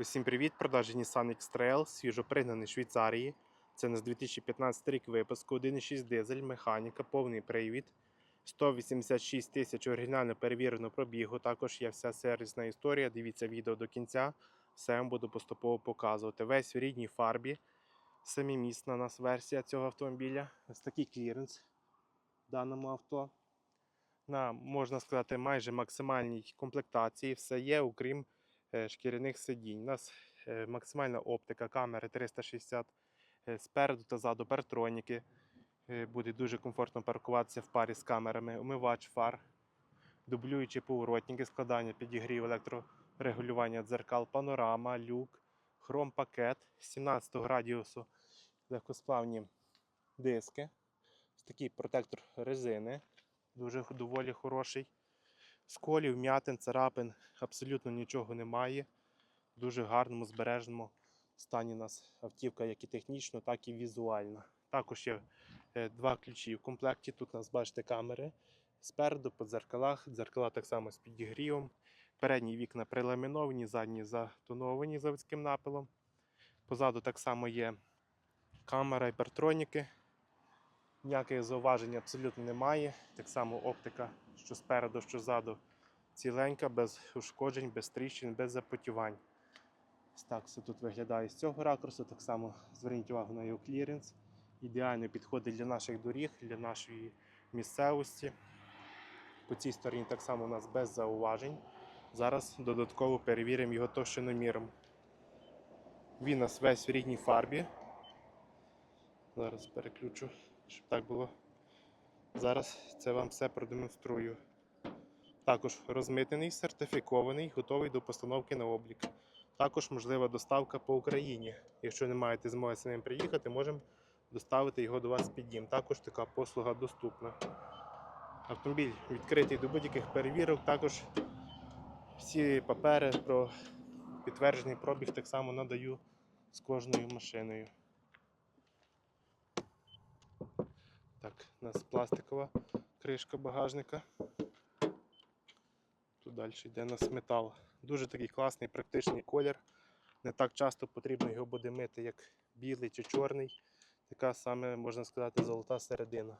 Усім привіт! Продажі Nissan X-Trail, свіжопригнаний Швейцарії. Це у нас 2015 рік випуску, 1,6 дизель, механіка, повний привід, 186 тисяч оригінально перевірено пробігу. Також є вся сервісна історія. Дивіться відео до кінця. Все вам буду поступово показувати. Весь в рідній фарбі. Семимісна у нас версія цього автомобіля. Ось такий кліренс в даному авто. На, можна сказати, майже максимальній комплектації все є, окрім шкіряних сидінь. У нас е, максимальна оптика, камери 360 е, спереду та ззаду партроніки. Е, Буде дуже комфортно паркуватися в парі з камерами, умивач фар, дублюючі поворотники, складання підігрів, електрорегулювання дзеркал, панорама, люк, хром-пакет 17 градіусу, легкосплавні диски. Такий протектор резини, дуже доволі хороший. Сколів, м'ятин, царапин абсолютно нічого немає. В дуже гарному, збережному стані у нас автівка, як і технічно, так і візуально. Також є е, два ключі в комплекті. Тут у нас бачите камери спереду, по дзеркалах. Дзеркала так само з підігрівом. Передні вікна приламіновані, задні затоновані заводським напилом. Позаду так само є камера і. Ніяких зауважень абсолютно немає. Так само оптика, що спереду, що ззаду, ціленька, без ушкоджень, без тріщин, без запотівань. Так все тут виглядає з цього ракурсу. Так само зверніть увагу на його кліренс. Ідеально підходить для наших доріг, для нашої місцевості. По цій стороні так само у нас без зауважень. Зараз додатково перевіримо його товщиноміром. Він у нас весь в рідній фарбі. Зараз переключу, щоб так було. Зараз це вам все продемонструю. Також розмитнений, сертифікований, готовий до постановки на облік. Також можлива доставка по Україні. Якщо не маєте змоги самим приїхати, можемо доставити його до вас під дім. Також така послуга доступна. Автомобіль відкритий до будь-яких перевірок. Також всі папери про підтверджений пробіг так само надаю з кожною машиною. Так, у нас пластикова кришка багажника. Тут далі йде у нас метал. Дуже такий класний, практичний колір. Не так часто потрібно його буде мити, як білий чи чорний. Така саме, можна сказати, золота середина.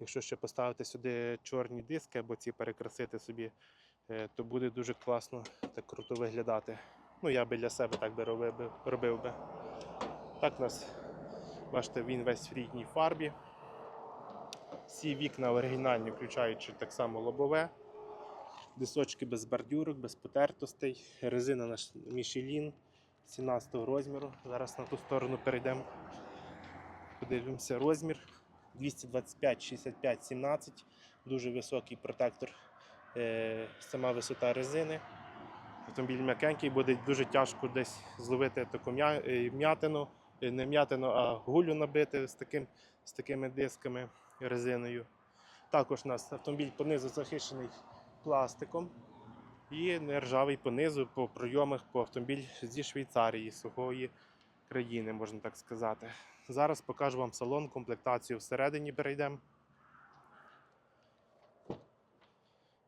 Якщо ще поставити сюди чорні диски або ці перекрасити собі, е, то буде дуже класно так круто виглядати. Ну, я би для себе так би робив би. Робив би. Так у нас, бачите, він весь в рідній фарбі. Всі вікна оригінальні, включаючи так само лобове. Дисочки без бордюрок, без потертостей. Резина наш Michelin 17 розміру. Зараз на ту сторону перейдемо. Подивимося розмір. 225, 65, 17. Дуже високий протектор. Е, сама висота резини. Автомобіль м'якенький, буде дуже тяжко десь зловити таку е, м'ятину, Е, не м'ятину, а гулю набити з, таким, з такими дисками резиною. Також у нас автомобіль понизу захищений пластиком і не ржавий понизу по пройомах по автомобіль зі Швейцарії, сухої країни, можна так сказати. Зараз покажу вам салон, комплектацію всередині перейдемо.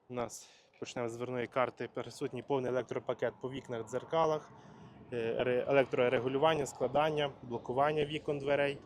У нас почнемо з дверної карти. Присутній повний електропакет по вікнах, дзеркалах, е, електрорегулювання, складання, блокування вікон дверей.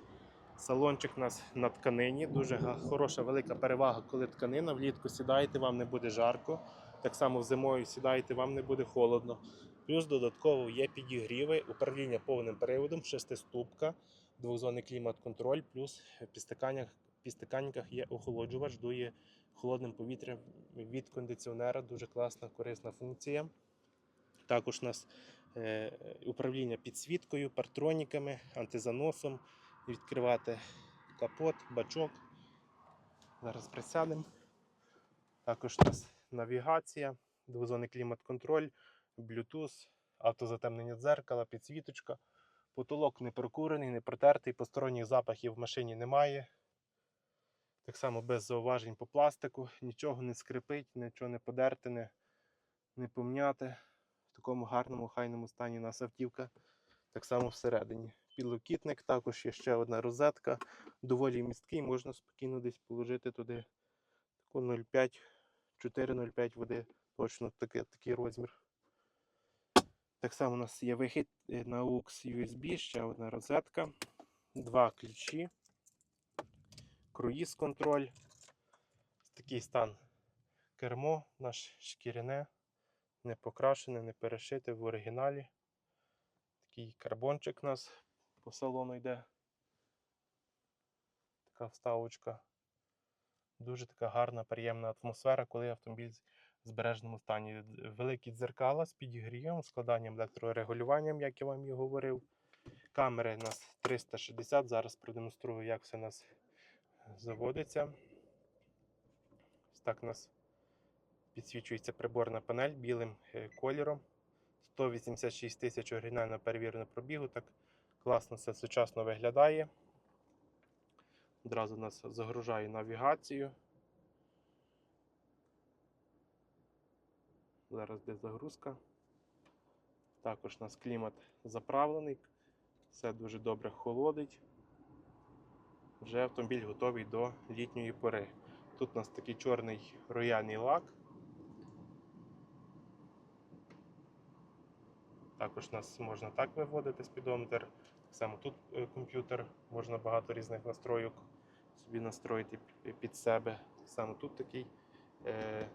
Салончик у нас на тканині. Дуже хороша велика перевага, коли тканина. Влітку сідаєте, вам не буде жарко. Так само зимою сідаєте, вам не буде холодно. Плюс додатково є підігріви, управління повним приводом, шестиступка, двохзонний клімат-контроль, плюс в підстаканнях, підстаканниках є охолоджувач, дує холодним повітрям від кондиціонера. Дуже класна, корисна функція. Також у нас е, управління підсвіткою, партроніками, антизаносом, відкривати капот, бачок. Зараз присядемо. Також у нас навігація, двозонний клімат-контроль, Bluetooth, автозатемнення дзеркала, підсвіточка. Потолок не прокурений, не протертий, посторонніх запахів в машині немає. Так само без зауважень по пластику, нічого не скрипить, нічого не подерти, не, не помняти. В такому гарному, хайному стані у нас автівка. Так само всередині. Підлокітник, також є ще одна розетка, доволі місткий, можна спокійно десь положити туди таку 0,5, 4,05 води, точно такий, такий розмір. Так само у нас є вихід е, на AUX USB, ще одна розетка, два ключі, круїз контроль. Такий стан кермо, наш шкіряне, не покрашене, не перешите в оригіналі. Такий карбончик у нас по салону йде. Така вставочка. Дуже така гарна, приємна атмосфера, коли автомобіль в збереженому стані. Великі дзеркала з підігрівом, складанням електрорегулюванням, як я вам і говорив. Камери у нас 360. Зараз продемонструю, як все у нас заводиться. Ось так у нас підсвічується приборна панель білим е, кольором. 186 тисяч оригінально перевірено пробігу. Так класно все сучасно виглядає. Одразу нас загружає навігацію. Зараз де загрузка. Також у нас клімат заправлений. Все дуже добре холодить. Вже автомобіль готовий до літньої пори. Тут у нас такий чорний рояльний лак. Також нас можна так виводити спідометр. Само тут е, комп'ютер, можна багато різних настройок собі настроїти під себе. Само тут такий е,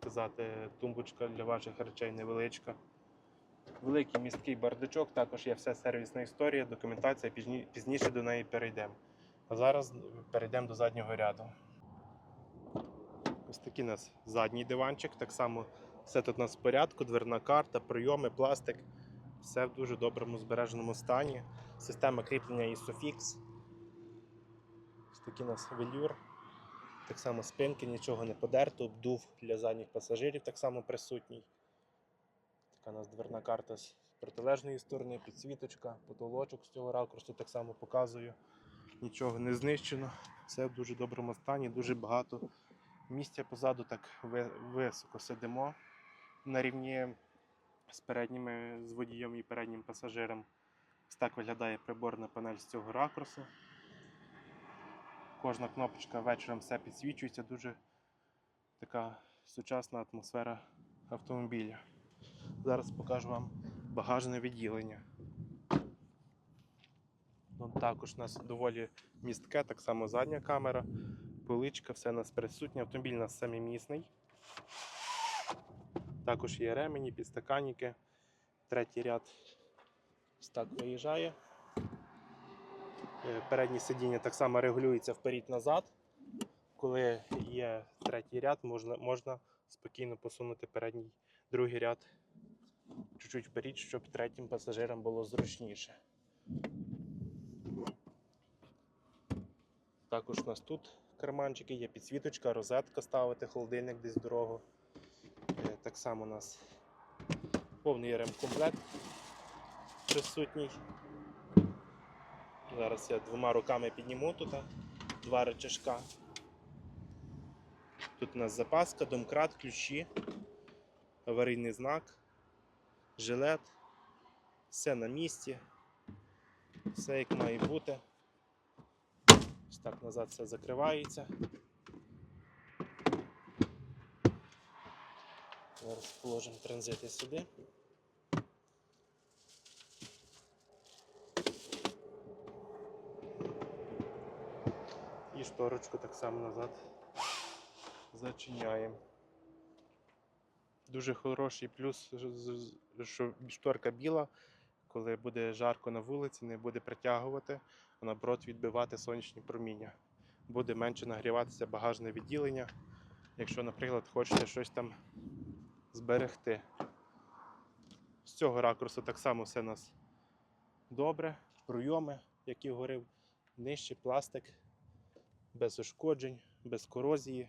сказати, тумбочка для ваших речей невеличка. Великий місткий бардачок, також є вся сервісна історія, документація, пізні- пізніше до неї перейдемо. А зараз перейдемо до заднього ряду. Ось такий у нас задній диванчик. Так само все тут у нас в порядку, дверна карта, прийоми, пластик. Все в дуже доброму збереженому стані. Система кріплення ISOFIX. Ось такий у нас велюр. Так само спинки, нічого не подерто, обдув для задніх пасажирів так само присутній. Така у нас дверна карта з протилежної сторони, підсвіточка, потолочок з цього ракурсу так само показую. Нічого не знищено. Все в дуже доброму стані, дуже багато місця позаду, так високо сидимо на рівні з передніми з водієм і переднім пасажиром. Ось так виглядає приборна панель з цього ракурсу. Кожна кнопочка вечором все підсвічується, дуже така сучасна атмосфера автомобіля. Зараз покажу вам багажне відділення. Ну, також у нас доволі містке, так само задня камера, поличка, все у нас присутнє. Автомобіль у нас самімісний. Також є ремені, підстаканники. Третій ряд так виїжджає. Е, Переднє сидіння так само регулюється вперед-назад. Коли є третій ряд, можна, можна спокійно посунути передній другий ряд чуть-чуть вперед, щоб третім пасажирам було зручніше. Також у нас тут карманчики, є підсвіточка, розетка ставити, холодильник десь в дорогу. Так само у нас повний ремкомплект присутній. Зараз я двома руками підніму тут два речашка. Тут у нас запаска, домкрат, ключі, аварійний знак, жилет, все на місці, все як має бути. Ось так назад все закривається. Зараз положимо транзити сюди. І шторочку так само назад зачиняємо. Дуже хороший плюс, що шторка біла, коли буде жарко на вулиці, не буде притягувати, а наоборот відбивати сонячні проміння. Буде менше нагріватися багажне відділення, якщо, наприклад, хочете щось там зберегти. З цього ракурсу так само все у нас добре. Пройоми, як і говорив, нижче пластик, без ушкоджень, без корозії.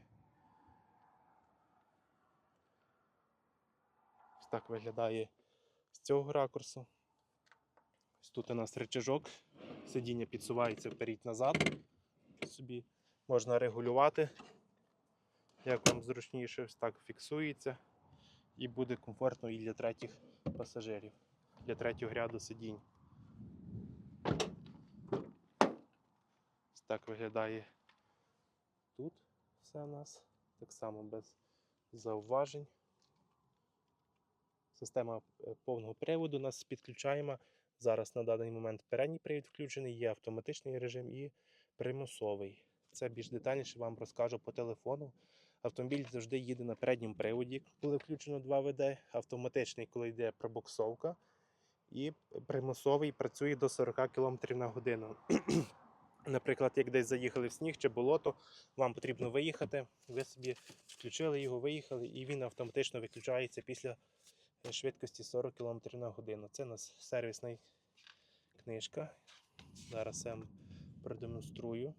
Ось так виглядає з цього ракурсу. Ось тут у нас рычажок, сидіння підсувається вперед-назад. Собі можна регулювати, як вам зручніше, ось так фіксується і буде комфортно і для третіх пасажирів, для третього ряду сидінь. Так виглядає тут все у нас. Так само без зауважень. Система е, повного приводу нас підключаємо. Зараз на даний момент передній привід включений, є автоматичний режим і примусовий. Це більш детальніше вам розкажу по телефону. Автомобіль завжди їде на передньому приводі, коли включено 2 ВД, автоматичний, коли йде пробуксовка, і примусовий працює до 40 км на годину. Наприклад, як десь заїхали в сніг чи болото, вам потрібно виїхати, ви собі включили його, виїхали, і він автоматично виключається після е, швидкості 40 км на годину. Це у нас сервісна книжка. Зараз я вам продемонструю.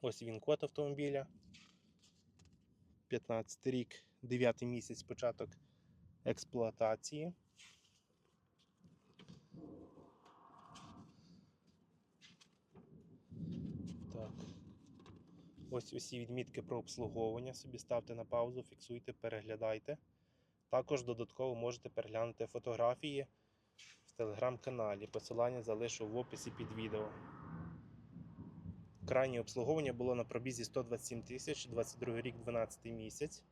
Ось він код автомобіля. 15 рік, 9 місяць початок експлуатації. Так. Ось усі відмітки про обслуговування. Собі ставте на паузу, фіксуйте, переглядайте. Також додатково можете переглянути фотографії в телеграм-каналі. Посилання залишу в описі під відео. Крайнє обслуговування було на пробізі 127 тисяч, 22 рік, 12 місяць.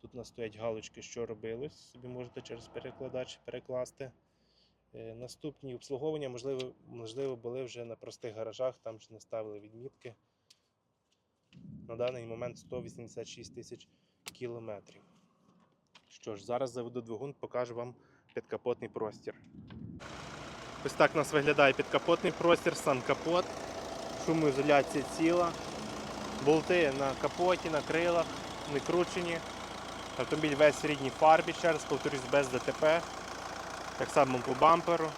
Тут у нас стоять галочки, що робилось. Собі можете через перекладач перекласти. Е, Наступні обслуговування, можливо, можливо, були вже на простих гаражах, там ще не ставили відмітки. На даний момент 186 тисяч кілометрів. Що ж, зараз заведу двигун, покажу вам підкапотний простір. Ось так у нас виглядає підкапотний простір, сам капот, шумоізоляція ціла, болти на капоті, на крилах, не кручені. Автомобіль весь в рідній фарбі, ще раз повторюсь, без ДТП. Так само по бамперу.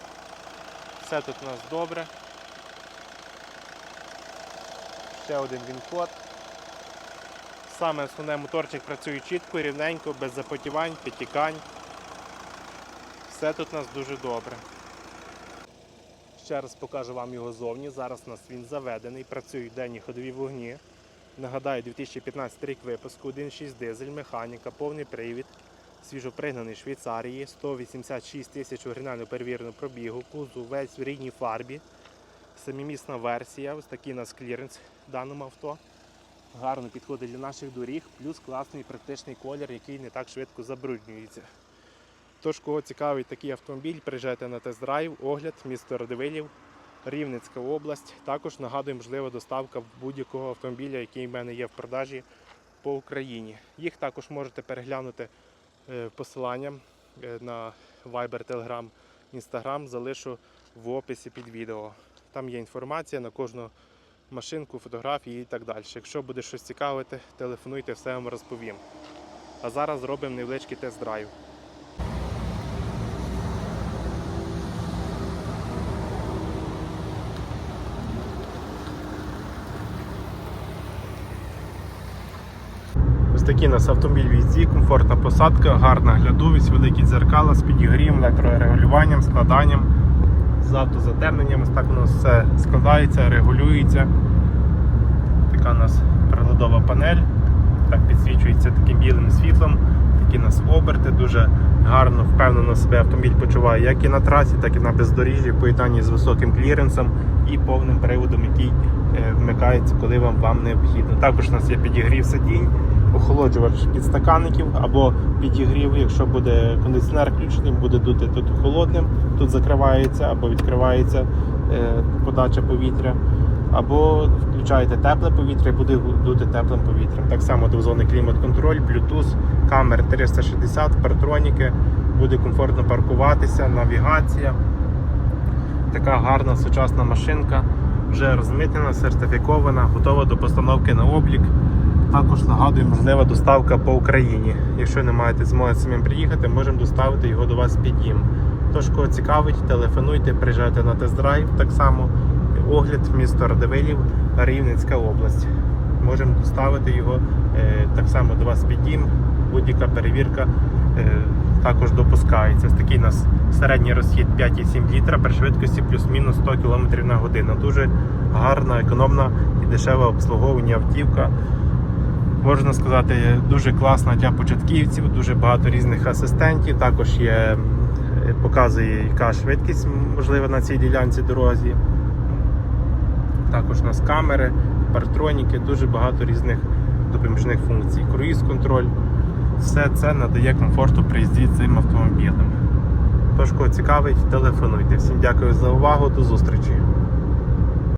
Все тут у нас добре. Ще один він-код. Саме основне моторчик працює чітко, рівненько, без запотівань, підтікань. Все тут у нас дуже добре. Ще раз покажу вам його зовні. Зараз у нас він заведений, працюють денні ходові вогні. Нагадаю, 2015 рік випуску, 1.6 дизель, механіка, повний привід, свіжопригнаний Швейцарії, 186 тисяч оригінально перевіреного пробігу, кузов весь в рідній фарбі. Самімісна версія, ось такий у нас кліренс в даному авто. Гарно підходить для наших доріг, плюс класний практичний колір, який не так швидко забруднюється. Тож, кого цікавить такий автомобіль, приїжджайте на тест-драйв, огляд, місто Радивилів, Рівненська область. Також нагадую, можлива доставка будь-якого автомобіля, який в мене є в продажі по Україні. Їх також можете переглянути е, посилання е, на Viber, Telegram, Instagram, залишу в описі під відео. Там є інформація на кожну машинку, фотографії і так далі. Якщо буде щось цікавити, телефонуйте, все вам розповім. А зараз зробимо невеличкий тест-драйв. Ось такий у нас автомобіль візді, комфортна посадка, гарна глядовість, великі дзеркала з підігрівом, електрорегулюванням, складанням, з автозатемненням. Ось так у нас все складається, регулюється. Така у нас приладова панель. Так підсвічується таким білим світлом. Такі у нас оберти, дуже гарно, впевнено себе автомобіль почуває як і на трасі, так і на бездоріжжі, в поєднанні з високим кліренсом і повним приводом, який е, вмикається, коли вам, вам необхідно. Також у нас є підігрів сидінь, охолоджувач підстаканників або підігрів, якщо буде кондиціонер включений, буде дути тут холодним, тут закривається або відкривається е, подача повітря. Або включаєте тепле повітря і буде дути теплим повітрям. Так само двозонний клімат-контроль, Bluetooth, камери 360, партроніки, буде комфортно паркуватися, навігація. Така гарна сучасна машинка, вже розмитнена, сертифікована, готова до постановки на облік. Також нагадую, можлива доставка по Україні. Якщо не маєте змоги самим приїхати, можемо доставити його до вас під дім. Тож, кого цікавить, телефонуйте, приїжджайте на тест-драйв так само. Огляд місто Радивилів, Рівненська область. Можемо доставити його е, так само до вас під дім. Будь-яка перевірка е, також допускається. Такий у нас середній розхід 5,7 літра при швидкості плюс-мінус 100 км на годину. Дуже гарна, економна і дешеве обслуговування автівка. Можна сказати, дуже класна для початківців, дуже багато різних асистентів. Також є, е, показує, яка швидкість можлива на цій ділянці дорозі. Також у нас камери, партроніки, дуже багато різних допоміжних функцій. Круїз контроль. Все це надає комфорту при їзді цим автомобілем. Тож, кого цікавить, телефонуйте. Всім дякую за увагу, до зустрічі.